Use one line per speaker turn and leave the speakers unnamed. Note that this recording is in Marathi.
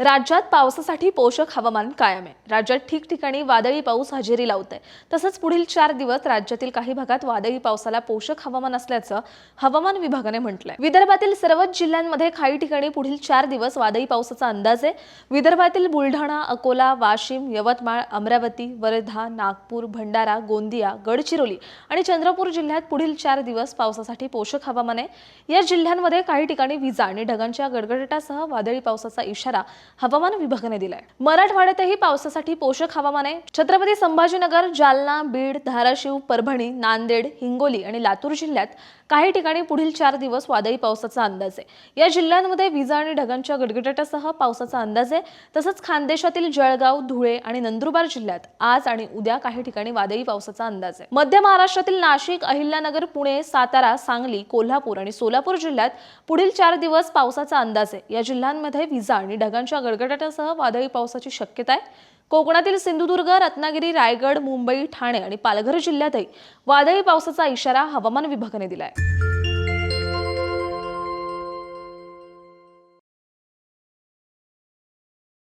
राज्यात पावसासाठी पोषक हवामान कायम आहे. राज्यात ठिकठिकाणी वादळी पाऊस हजेरी लावत आहे तसंच पुढील चार दिवस राज्यातील काही भागात वादळी पावसाला पोषक हवामान असल्याचं हवामान विभागाने म्हटलंय. विदर्भातील सर्वच जिल्ह्यांमध्ये काही ठिकाणी पुढील चार दिवस वादळी पावसाचा अंदाज आहे. विदर्भातील बुलढाणा अकोला वाशिम यवतमाळ अमरावती वर्धा नागपूर भंडारा गोंदिया गडचिरोली आणि चंद्रपूर जिल्ह्यात पुढील चार दिवस पावसासाठी पोषक हवामान आहे. या जिल्ह्यांमध्ये काही ठिकाणी विजा आणि ढगांच्या गडगडाटासह वादळी पावसाचा इशारा हवामान विभागाने दिलाय. मराठवाड्यातही पावसासाठी पोषक हवामान आहे. छत्रपती संभाजीनगर जालना बीड धाराशिव परभणी नांदेड हिंगोली आणि लातूर जिल्ह्यात काही ठिकाणी पुढील चार दिवस वादळी पावसाचा अंदाज आहे. या जिल्ह्यांमध्ये विजा आणि ढगांच्या गडगडाटासह पावसाचा अंदाज आहे. तसंच खानदेशातील जळगाव धुळे आणि नंदुरबार जिल्ह्यात आज आणि उद्या काही ठिकाणी वादळी पावसाचा अंदाज आहे. मध्य महाराष्ट्रातील नाशिक अहिल्यानगर पुणे सातारा सांगली कोल्हापूर आणि सोलापूर जिल्ह्यात पुढील चार दिवस पावसाचा अंदाज आहे. या जिल्ह्यांमध्ये विजा आणि ढगांच्या गडगडाटासह वादळी पावसाची शक्यता आहे. कोकणातील सिंधुदुर्ग रत्नागिरी रायगड मुंबई ठाणे आणि पालघर जिल्ह्यातही वादळी पावसाचा इशारा हवामान विभागाने दिलाय.